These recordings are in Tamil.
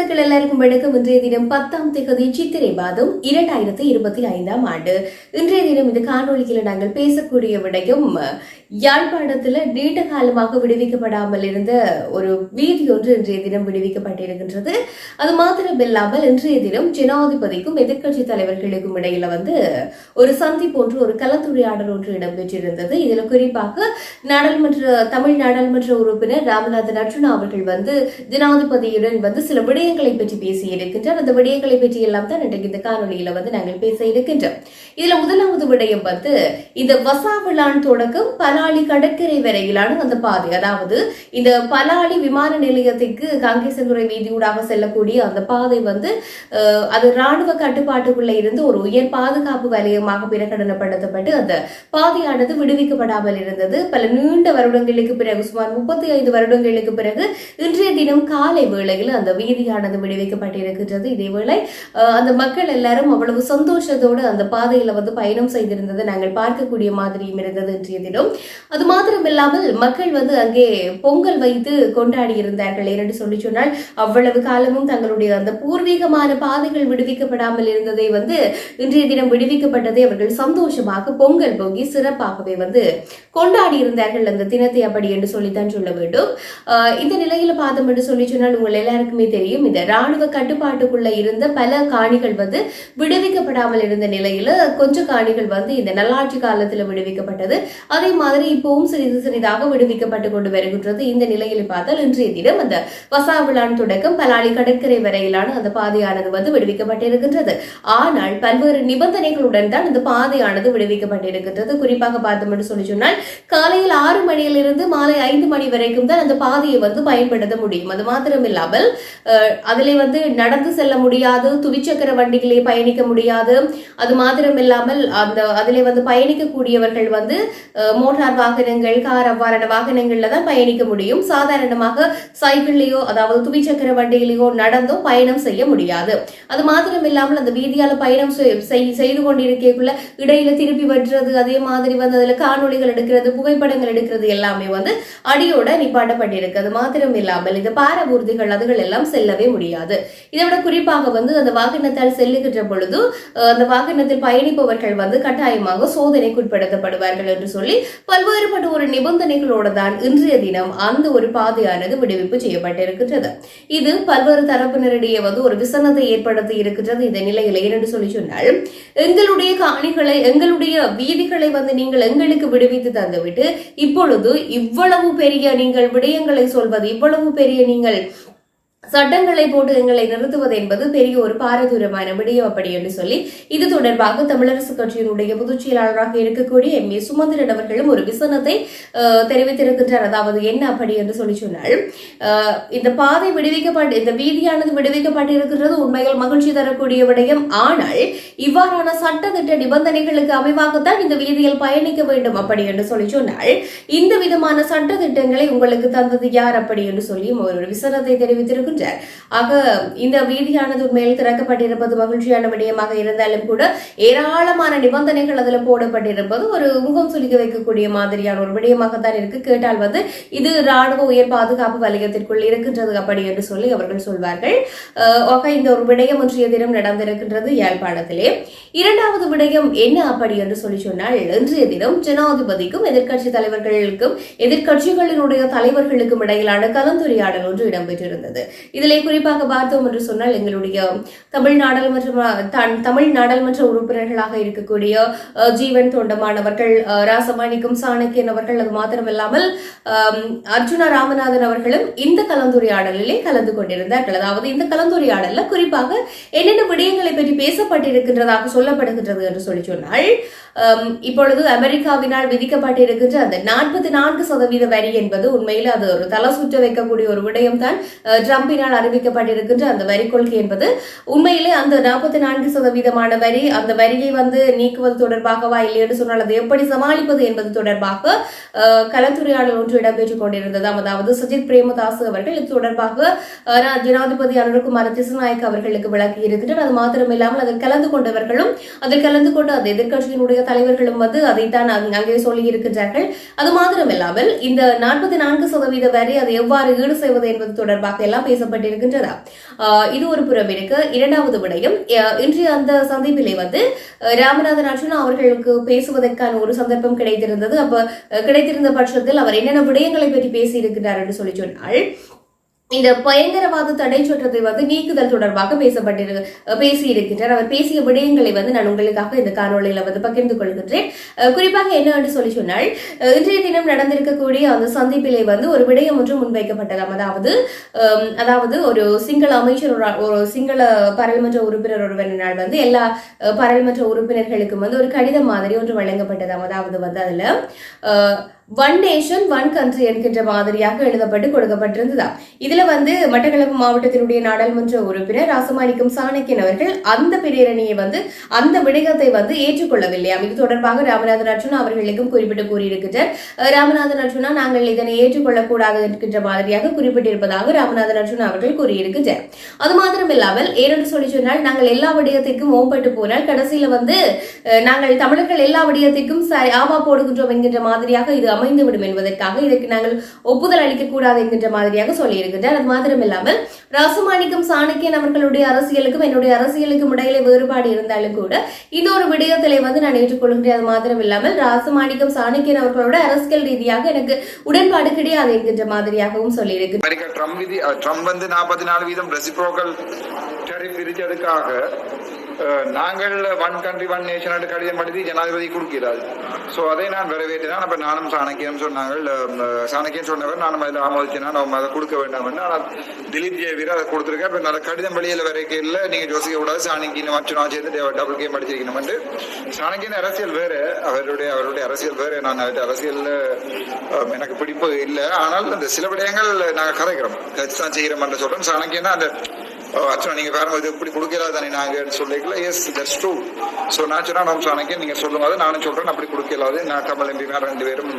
சொந்தங்கள் எல்லாருக்கும் வணக்கம். இன்றைய தினம் பத்தாம் தேதி சித்திரை மாதம் இரண்டாயிரத்தி இருபத்தி ஐந்தாம் ஆண்டு. இன்றைய தினம் இந்த காணொலியில் நாங்கள் பேசக்கூடிய விடயம் யாழ்ப்பாணத்தில் நீண்ட காலமாக விடுவிக்கப்படாமல் இருந்த ஒரு வீதி ஒன்று இன்றைய தினம் விடுவிக்கப்பட்டிருக்கின்றது. அது மாத்திரமில்லாமல் இன்றைய தினம் ஜனாதிபதிக்கும் எதிர்க்கட்சி தலைவர்களுக்கும் இடையில வந்து ஒரு சந்திப்பு ஒன்று ஒரு கலந்துரையாடல் ஒன்று இடம்பெற்றிருந்தது. இதில் குறிப்பாக நாடாளுமன்ற தமிழ் நாடாளுமன்ற உறுப்பினர் ராமநாதன் அர்ஜுனா அவர்கள் வந்து ஜனாதிபதியுடன் வந்து சில விடயங்களை பற்றி பேசி இருக்கின்றோம் அந்த விடயங்களை பற்றி எல்லாம் தான் இன்றைக்கு இந்த காணொலியில வந்து நாங்கள் பேச இருக்கின்றோம். இதுல முதலாவது விடயம் வந்து இந்த வசாவிழான் தொடக்கம் பலாலி கடற்கரை வரையிலான அந்த பாதை. அதாவது இந்த பலாலி விமான நிலையத்திற்கு காங்கேசன்துறை வீதியூடாக செல்லக்கூடிய அந்த பாதை வந்து அது ராணுவ கட்டுப்பாட்டுக்குள்ள இருந்து ஒரு உயர் பாதுகாப்பு வலயமாக பிரகடனப்படுத்தப்பட்டு அந்த பாதையானது விடுவிக்கப்படாமல் இருந்தது. பல நீண்ட வருடங்களுக்கு பிறகு சுமார் முப்பத்தி ஐந்து வருடங்களுக்கு பிறகு இன்றைய தினம் காலை வேளையில் அந்த வீதி வீதியானது விடுவிக்கப்பட்டிருக்கின்றது. இதேவேளை அஹ், அந்த மக்கள் எல்லாரும் அவ்வளவு சந்தோஷத்தோடு அந்த பாதையில வந்து பயணம் செய்திருந்ததை நாங்கள் பார்க்கக்கூடிய மாதிரியும் இருந்தது இன்றைய தினம். அது மாத்திரமில்லாமல் மக்கள் வந்து அங்கே பொங்கல் வைத்து கொண்டாடி இருந்தார்கள் என்று சொல்லி சொன்னால் அவ்வளவு காலமும் தங்களுடைய அந்த பூர்வீகமான பாதைகள் விடுவிக்கப்படாமல் இருந்ததை வந்து இன்றைய தினம் விடுவிக்கப்பட்டதை அவர்கள் சந்தோஷமாக பொங்கல் பொங்கி சிறப்பாகவே வந்து கொண்டாடி இருந்தார்கள் அந்த தினத்தை அப்படி என்று சொல்லித்தான் சொல்ல வேண்டும். இந்த நிலையில பார்த்தோம் என்று சொல்லி சொன்னால் உங்கள் எல்லாருக்குமே தெரியும். இந்த ராணுவ கட்டுப்பாட்டுக்குள்ள இருந்த பல காணிகள் வந்து விடுவிக்கப்படாமல் இருந்த நிலையில கொஞ்சம் காணிகள் வந்து இந்த நல்லாட்சி காலத்துல விடுவிக்கப்பட்டது. அதே மாதிரி இப்பவும் சிறிது சிறிதாக விடுவிக்கப்பட்டு கொண்டு வருகின்றது. இந்த நிலையில் பார்த்தால் இன்றைய தினம் அந்த வசாவிழான் தொடக்கம் பலாலி கடற்கரை வரையிலான அந்த பாதையானது வந்து விடுவிக்கப்பட்டிருக்கின்றது. ஆனால் பல்வேறு நிபந்தனைகளுடன் தான் இந்த பாதையானது விடுவிக்கப்பட்டிருக்கின்றது. குறிப்பாக பார்த்தோம் என்று சொல்லி சொன்னால் காலையில் ஆறு மணியிலிருந்து மாலை ஐந்து மணி வரைக்கும் தான் அந்த பாதையை வந்து பயன்படுத்த முடியும். அது மாத்திரமில்லாமல் இல்லாமல் அதிலே வந்து நடந்து செல்ல முடியாது துவிச்சக்கர வண்டிகளே பயணிக்க முடியாது. அது மாத்திரமில்லாமல் அந்த அதிலே வந்து பயணிக்கக்கூடியவர்கள் வந்து மோட்டார் வாகனங்கள் கார் அவ்வாறான வாகனங்கள்ல தான் பயணிக்க முடியும். சாதாரணமாக சைக்கிள்லயோ அதாவது துவிச்சக்கர வண்டியிலேயோ நடந்தோ பயணம் செய்ய முடியாது. அது மாத்திரமில்லாமல் அந்த வீதியால பயணம் செய்- செய்- செய்து கொண்டிருக்கக்குள்ள இடையில திருப்பி வட்டுறது அதே மாதிரி வந்து அதுல காணொளிகள் எடுக்கிறது புகைப்படங்கள் எடுக்கிறது எல்லாமே வந்து அடியோட நிப்பாட்டப்பட்டிருக்கு. அது மாத்திரம் இல்லாமல் இந்த பாரபூர்திகள் அதுகள் எல்லாம் செல்ல செல்லவே முடியாது. இதை விட குறிப்பாக வந்து அந்த வாகனத்தால் செல்லுகின்ற பொழுது அந்த வாகனத்தில் பயணிப்பவர்கள் வந்து கட்டாயமாக சோதனைக்குட்படுத்தப்படுவார்கள் என்று சொல்லி பல்வேறுபட்ட ஒரு நிபந்தனைகளோடு தான் இன்றைய தினம் அந்த ஒரு பாதையானது விடுவிப்பு செய்யப்பட்டிருக்கின்றது. இது பல்வேறு தரப்பினரிடையே வந்து ஒரு விசனத்தை ஏற்படுத்தி இருக்கின்றது இந்த நிலையில். ஏனென்று சொல்லி சொன்னால் எங்களுடைய காணிகளை எங்களுடைய வீதிகளை வந்து நீங்கள் எங்களுக்கு விடுவித்து தந்துவிட்டு இப்பொழுது இவ்வளவு பெரிய நீங்கள் விடயங்களை சொல்வது இவ்வளவு பெரிய நீங்கள் சட்டங்களை போட்டு எங்களை நிறுத்துவது என்பது பெரிய ஒரு பாரதூரமான விடயம் அப்படி என்று சொல்லி இது தொடர்பாக தமிழரசு கட்சியினுடைய பொதுச் செயலாளராக இருக்கக்கூடிய எம் ஏ சுமந்திரன் அவர்களும் ஒரு விசனத்தை தெரிவித்திருக்கின்றார். அதாவது என்ன அப்படி என்று சொல்லி சொன்னால் இந்த பாதை விடுவிக்கப்பட்டு இந்த வீதியானது விடுவிக்கப்பட்டிருக்கின்றது. உண்மையில் மகிழ்ச்சி தரக்கூடிய விடயம். ஆனால் இவ்வாறான சட்டத்திட்ட நிபந்தனைகளுக்கு அமைவாகத்தான் இந்த வீதியில் பயணிக்க வேண்டும் அப்படி என்று சொல்லி சொன்னால் இந்த விதமான சட்ட திட்டங்களை உங்களுக்கு தந்தது யார் அப்படி என்று சொல்லி ஒரு விசனத்தை தெரிவித்திருக்கின்றார் ஆக இந்த வீதியானது உண்மையில் திறக்கப்பட்டிருப்பது மகிழ்ச்சியான விடயமாக இருந்தாலும் கூட ஏராளமான நிபந்தனைகள் அதுல போடப்பட்டிருப்பது ஒரு முகம் சுலிக்க வைக்கக்கூடிய மாதிரியான ஒரு விடயமாகத்தான் இருக்கு. கேட்டால் வந்து இது ராணுவ உயர் பாதுகாப்பு வலயத்திற்குள் இருக்கின்றது அப்படி என்று சொல்லி அவர்கள் சொல்வார்கள். ஆக இந்த ஒரு விடயம் இன்றைய தினம் நடந்திருக்கின்றது யாழ்ப்பாணத்திலே. இரண்டாவது விடயம் என்ன அப்படி என்று சொல்லி சொன்னால் இன்றைய தினம் ஜனாதிபதிக்கும் எதிர்க்கட்சி தலைவர்களுக்கும் எதிர்க்கட்சிகளினுடைய தலைவர்களுக்கும் இடையிலான கலந்துரையாடல் ஒன்று இடம்பெற்றிருந்தது. இதிலே குறிப்பாக பார்த்தோம் என்று சொன்னால் எங்களுடைய தமிழ் நாடாளுமன்ற தமிழ் நாடாளுமன்ற உறுப்பினர்களாக இருக்கக்கூடிய ஜீவன் தொண்டமானவர்கள் ராசமாணிக்கம் சாணக்கியன் அவர்கள் அது மாத்திரமில்லாமல் அர்ஜுனா ராமநாதன் அவர்களும் இந்த கலந்துரையாடலிலே கலந்து கொண்டிருந்தார்கள். அதாவது இந்த கலந்துரையாடல்ல குறிப்பாக என்னென்ன விடயங்களை பற்றி பேசப்பட்டிருக்கின்றதாக சொல்லப்படுகின்றது என்று சொல்லி சொன்னால் இப்பொழுது அமெரிக்காவினால் விதிக்கப்பட்டிருக்கின்ற அந்த நாற்பத்தி நான்கு சதவீத வரி என்பது உண்மையில் அது ஒரு தலை சுற்ற வைக்கக்கூடிய ஒரு விடயம் தான் ட்ரம்ப் ட்ரம்பினால் அறிவிக்கப்பட்டிருக்கின்ற அந்த வரி கொள்கை என்பது உண்மையிலே அந்த நாற்பத்தி நான்கு சதவீதமான வரி அந்த வரியை வந்து நீக்குவது தொடர்பாகவா இல்லை என்று சொன்னால் அதை எப்படி சமாளிப்பது என்பது தொடர்பாக கலந்துரையாடல் ஒன்று இடம்பெற்றுக் கொண்டிருந்ததாம் அதாவது சஜித் பிரேமதாஸ் அவர்கள் இது தொடர்பாக ஜனாதிபதி அனுரகுமார திசுநாயக் அவர்களுக்கு விளக்கி இருக்கின்றனர். அது மாத்திரமில்லாமல் அதில் கலந்து கொண்டவர்களும் அதில் கலந்து கொண்ட அந்த எதிர்கட்சியினுடைய தலைவர்களும் வந்து அதைத்தான் அங்க- அங்கே சொல்லி இருக்கின்றார்கள். அது மாத்திரமில்லாமல் இந்த நாற்பத்தி நான்கு சதவீத வரி அதை எவ்வாறு ஈடு செய்வது என்பது தொடர்பாக எல்லாம் பேச பேசப்பட்டிருக்கின்றதா இது ஒரு புறம் இருக்கு இரண்டாவது விடயம் அஹ் இன்றைய அந்த சந்திப்பிலே வந்து ராமநாதன் அர்ஜுனா அவர்களுக்கு பேசுவதற்கான ஒரு சந்தர்ப்பம் கிடைத்திருந்தது. அப்ப கிடைத்திருந்த பட்சத்தில் அவர் என்னென்ன விடயங்களை பற்றி பேசியிருக்கிறார் என்று சொல்லி சொன்னால் இந்த பயங்கரவாத தடை சட்டத்தை வந்து நீக்குதல் தொடர்பாக பேசப்பட்டிரு பேசியிருக்கின்றார். அவர் பேசிய விடயங்களை வந்து நான் உங்களுக்காக இந்த காணொலியில வந்து பகிர்ந்து கொள்கின்றேன். குறிப்பாக என்ன என்று சொல்லி சொன்னால் இன்றைய தினம் நடந்திருக்கக்கூடிய அந்த சந்திப்பிலே வந்து ஒரு விடயம் ஒன்று முன்வைக்கப்பட்டதாம் அதாவது அதாவது ஒரு சிங்கள அமைச்சர் ஒரு சிங்கள பாராளுமன்ற உறுப்பினர் ஒருவரினால் வந்து எல்லா பாராளுமன்ற உறுப்பினர்களுக்கும் வந்து ஒரு கடிதம் மாதிரி ஒன்று வழங்கப்பட்டதாம் அதாவது வந்து அதுல ஒன் நேஷன் ஒன் கண்ட்ரி என்கின்ற மாதிரியாக எழுதப்பட்டு கொடுக்கப்பட்டிருந்ததா. இதுல வந்து மட்டக்களப்பு மாவட்டத்தினுடைய நாடாளுமன்ற உறுப்பினர் ராசமாணிக்கம் சாணக்கியன் அவர்கள் அந்த பிரேரணியை வந்து அந்த விடயத்தை வந்து ஏற்றுக்கொள்ளவில்லையாம் இது தொடர்பாக ராமநாதன் அர்ஜுனா அவர்களுக்கும் குறிப்பிட்டு கூறியிருக்கிறார் ராமநாதன் அர்ஜுனா நாங்கள் இதனை ஏற்றுக்கொள்ளக்கூடாது என்கின்ற மாதிரியாக குறிப்பிட்டிருப்பதாக ராமநாதன் அர்ஜுனா அவர்கள் கூறியிருக்கிறார் அது மாத்திரமில்லாமல் ஏனென்று சொல்லி சொன்னால் நாங்கள் எல்லா விடயத்திற்கும் ஓம்பட்டு போனால் கடைசியில வந்து நாங்கள் தமிழர்கள் எல்லா விடயத்திற்கும் சரி, ஆமா போடுகின்றோம் என்கின்ற மாதிரியாக இது அமைந்துவிடும் என்பதற்காக இதற்கு நாங்கள் ஒப்புதல் அளிக்கக்கூடாது என்கின்ற மாதிரியாக சொல்லியிருக்கின்றார். அது மாத்திரமில்லாமல் ராசுமாணிக்கம் ராசமாணிக்கம் சாணக்கியன் அவர்களுடைய அரசியலுக்கும் என்னுடைய அரசியலுக்கும் இடையில வேறுபாடு இருந்தாலும் கூட இந்த ஒரு விடயத்திலே வந்து நான் ஏற்றுக்கொள்கின்றேன். அது மாத்திரம் இல்லாமல் ராசமாணிக்கம் சாணக்கியன் அவர்களோட அரசியல் ரீதியாக எனக்கு உடன்பாடு கிடையாது என்கின்ற மாதிரியாகவும் சொல்லியிருக்கிறார். அமெரிக்கா ட்ரம்ப் வந்து நாற்பத்தி நாலு வீதம் ரெசிப்ரோக்கல் விதிச்சதுக்காக நாங்கள் ஒன் கண்ட்ரி ஒன் நேஷன் கடிதம் எழுதி ஜனாதிபதி கொடுக்கிறார். ஸோ அதை நான் வரவேற்றினான் அப்போ நானும் சாணக்கியம் சொன்னாங்க சாணக்கியம் சொன்னவர் நானும் அதில் ஆமோதிச்சேன் நம்ம அதை கொடுக்க வேண்டாம்னு ஆனால் திலீப் ஜெயவீர் அதை கொடுத்துருக்கேன் இப்போ நல்ல கடிதம் வெளியில் வரைக்கும் இல்லை. நீங்கள் யோசிக்க கூடாது. சாணக்கியம் மற்றும் நான் சேர்த்து டபுள் கேம் அடிச்சிருக்கணும் சாணக்கியன் அரசியல் வேறு. அவருடைய அவருடைய அரசியல் வேறு. நான் அவருடைய அரசியலில் எனக்கு பிடிப்பு இல்லை. ஆனால் அந்த சில விடயங்கள் நாங்கள் கதைக்கிறோம் கட்சி தான் செய்கிறோம் என்று சொல்றோம். சாணக்கியன்னா அந்த அச்சா நீங்க பாருங்க இது இப்படி கொடுக்கலாது தானே நாங்க சொல்லிக்கல? எஸ் தட்ஸ் ட்ரூ ஸோ நான் சொன்னா நம்ம சாணக்கியன் நீங்க சொல்லுங்க. அதை நானும் சொல்றேன் அப்படி கொடுக்கலாது. நான் கமல் எம்பி ரெண்டு பேரும்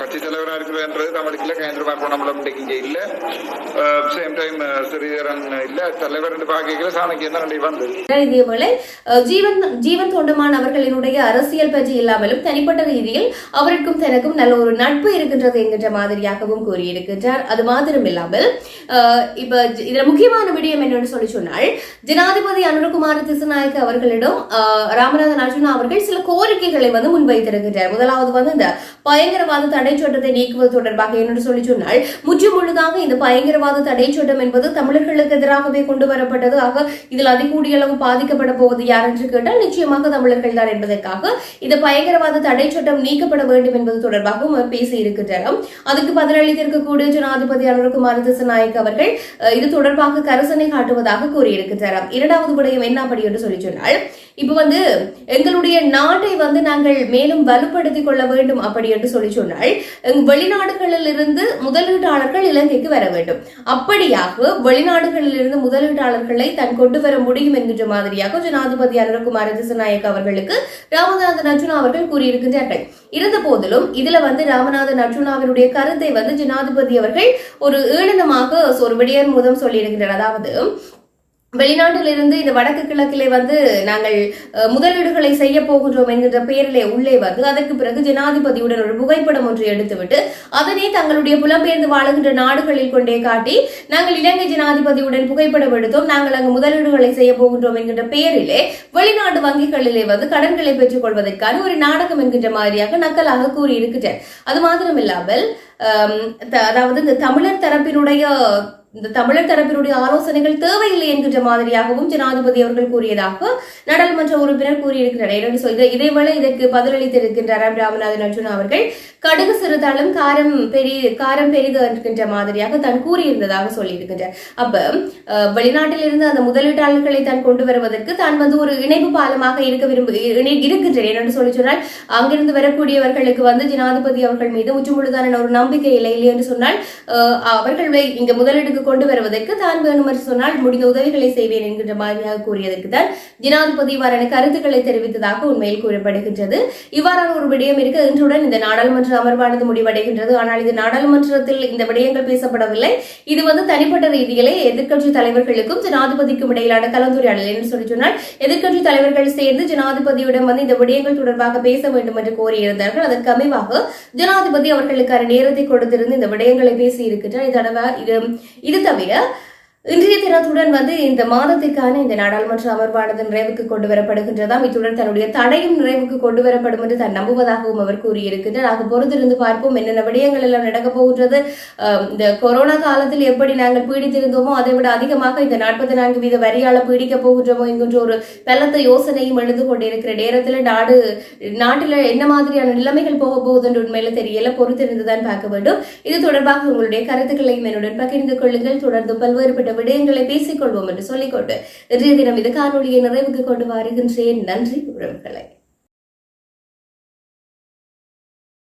கட்சி தலைவராக இருக்கிறேன்றது தமிழுக்கு இல்லை கேந்திர பொன்னம்பலம் இங்கே இல்லை. சேம் டைம் ஸ்ரீதரன் இல்லை தலைவர் என்று பாக்கிக்கல சாணக்கியம் தான் ரெண்டு வந்தது. இதேவேளை ஜீவன் ஜீவன் தொண்டமான் அவர்களினுடைய அரசியல் பற்றி இல்லாமலும் தனிப்பட்ட ரீதியில் அவருக்கும் தனக்கும் நல்ல ஒரு நட்பு இருக்கின்றது என்கின்ற மாதிரியாகவும் கூறியிருக்கின்றார். அது மாத்திரம் இல்லாமல் இப்ப இதுல முக்கியமான விடயம் என்னன்னு சொல்லி சொன்னால் ஜனாதிபதி அனுரகுமார் திசுநாயக்க அவர்களிடம் ராமநாதன் அர்ஜுனா அவர்கள் சில கோரிக்கைகளை வந்து முன்வைத்திருக்கின்றார் முதலாவது வந்து இந்த பயங்கரவாத தடை சட்டத்தை நீக்குவது தொடர்பாக என்னென்று சொல்லி சொன்னால் முற்று முழுதாக இந்த பயங்கரவாத தடை சட்டம் என்பது தமிழர்களுக்கு எதிராகவே கொண்டு வரப்பட்டது. ஆக இதில் அதிகூடிய அளவு பாதிக்கப்பட போவது யார் என்று கேட்டால் நிச்சயமாக தமிழர்கள் தான் என்பதற்காக இந்த பயங்கரவாத தடை சட்டம் நீக்கப்பட வேண்டும் என்பது தொடர்பாகவும் அவர் பேசி அதுக்கு பதிலளித்திருக்கக்கூடிய ஜனாதிபதி அனுரகுமார் திசநாயக் அவர்கள் இது தொடர்பாக கரசனை காட்டுவது காட்டுவதாக கூறியிருக்கிறாராம் இரண்டாவது விடயம் என்ன அப்படி என்று சொல்லி சொன்னால் இப்போ வந்து எங்களுடைய நாட்டை வந்து நாங்கள் மேலும் வலுப்படுத்திக் கொள்ள வேண்டும் அப்படி என்று சொல்லி சொன்னால் வெளிநாடுகளில் இருந்து முதலீட்டாளர்கள் இலங்கைக்கு வர வேண்டும். அப்படியாக வெளிநாடுகளில் இருந்து முதலீட்டாளர்களை தன் கொண்டு வர முடியும் என்கின்ற மாதிரியாக ஜனாதிபதி அனுரகுமார திசநாயக் அவர்களுக்கு ராமநாதன் அர்ஜுனா அவர்கள் கூறியிருக்கின்றார்கள். இருந்த போதிலும் இதுல வந்து ராமநாதன் அர்ஜுனாவினுடைய கருத்தை வந்து ஜனாதிபதி அவர்கள் ஒரு ஏளனமாக ஒரு விடயன் மூலம் சொல்லியிருக்கிறார் அதாவது வெளிநாட்டிலிருந்து இந்த வடக்கு கிழக்கிலே வந்து நாங்கள் முதலீடுகளை செய்ய போகின்றோம் என்கின்ற பெயரிலே உள்ளே வந்து அதற்கு பிறகு ஜனாதிபதியுடன் ஒரு புகைப்படம் ஒன்று எடுத்துவிட்டு அதனை தங்களுடைய புலம்பெயர்ந்து வாழுகின்ற நாடுகளில் கொண்டே காட்டி நாங்கள் இலங்கை ஜனாதிபதியுடன் புகைப்படம் எடுத்தோம். நாங்கள் அங்கு முதலீடுகளை செய்ய போகின்றோம் என்கின்ற பெயரிலே வெளிநாட்டு வங்கிகளிலே வந்து கடன்களை பெற்றுக் கொள்வதற்கான ஒரு நாடகம் என்கின்ற மாதிரியாக நக்கலாக கூறியிருக்கிறேன் அது மாத்திரமில்லாமல் த- அதாவது இந்த தமிழர் தரப்பினுடைய இந்த தமிழர் தரப்பினுடைய ஆலோசனைகள் தேவையில்லை என்கின்ற மாதிரியாகவும் ஜனாதிபதி அவர்கள் கூறியதாக நாடாளுமன்ற உறுப்பினர் கூறியிருக்கிறார். ஏனென்று இதேவேளை இதற்கு பதிலளித்திருக்கின்றார் ராமநாதன் அர்ஜுனா அவர்கள் கடுகு சிறுதாலும் காரம் பெரிய காரம் பெரிது என்கின்ற மாதிரியாக தான் கூறியிருந்ததாக சொல்லியிருக்கின்றார் அப்ப அஹ், வெளிநாட்டில் இருந்து அந்த முதலீட்டாளர்களை தான் கொண்டு வருவதற்கு தான் வந்து ஒரு இணைப்பு பாலமாக இருக்க விரும்பு இணை- இருக்கின்றேன் சொல்லி சொன்னால் அங்கிருந்து வரக்கூடியவர்களுக்கு வந்து ஜனாதிபதி அவர்கள் மீது உச்சமுழுதான ஒரு நம்பிக்கை இல்லை இல்லை என்று சொன்னால் அஹ், அவர்களை இங்க முதலீடுக்கு கொண்டு வருவதற்கு தான் வேணும் என்று சொன்னால் முடிந்த உதவிகளை செய்வேன் என்கின்ற மாதிரியாக கூறியதற்கு தான் ஜனாதிபதி இவ்வாறான கருத்துக்களை தெரிவித்ததாக உண்மையில் கூறப்படுகின்றது. இவ்வாறான ஒரு விடயம் இருக்க. இன்றுடன் இந்த நாடாளுமன்ற அமர்வானது முடிவடைகின்றது. ஆனால் இது நாடாளுமன்றத்தில் இந்த விடயங்கள் பேசப்படவில்லை. இது வந்து தனிப்பட்ட ரீதியிலே எதிர்க்கட்சி தலைவர்களுக்கும் ஜனாதிபதிக்கும் இடையிலான கலந்துரையாடல் என்று சொல்லி சொன்னால் எதிர்க்கட்சி தலைவர்கள் சேர்ந்து ஜனாதிபதியுடன் வந்து இந்த விடயங்கள் தொடர்பாக பேச வேண்டும் என்று கோரியிருந்தார்கள். அதற்கு அமைவாக ஜனாதிபதி அவர்களுக்கான நேரத்தை கொடுத்திருந்து இந்த விடயங்களை பேசி இருக்கின்றார் இதனவா இது இது தவிர இன்றைய தினத்துடன் வந்து இந்த மாதத்திற்கான இந்த நாடாளுமன்ற அமர்வானது நிறைவுக்கு கொண்டு வரப்படுகின்றதாம். இத்துடன் தன்னுடைய தடையும் நிறைவுக்கு கொண்டு வரப்படும் என்று தான் நம்புவதாகவும் அவர் கூறியிருக்கின்றார். ஆக பொறுத்திருந்து பார்ப்போம் என்னென்ன விடயங்கள் எல்லாம் நடக்கப் போகின்றது. இந்த கொரோனா காலத்தில் எப்படி நாங்கள் பீடித்திருந்தோமோ அதை விட அதிகமாக இந்த நாற்பத்தி நான்கு வீத வரியால பீடிக்கப் போகின்றோமோ என்கின்ற ஒரு பலத்த யோசனையும் எழுந்து கொண்டிருக்கிற நேரத்தில் நாடு நாட்டில் என்ன மாதிரியான நிலைமைகள் போக போகுது என்று உண்மையில தெரியல. பொறுத்திருந்து தான் பார்க்க வேண்டும். இது தொடர்பாக உங்களுடைய கருத்துக்களையும் என்னுடன் பகிர்ந்து கொள்ளுங்கள். தொடர்ந்து பல்வேறுபட்ட விடயங்களை பேசிக்கொள்வோம் என்று சொல்லிக்கொண்டு இன்றைய தினம் இது காணொலியை நிறைவுக்கு கொண்டு வருகின்றேன். நன்றி உறவுகளை.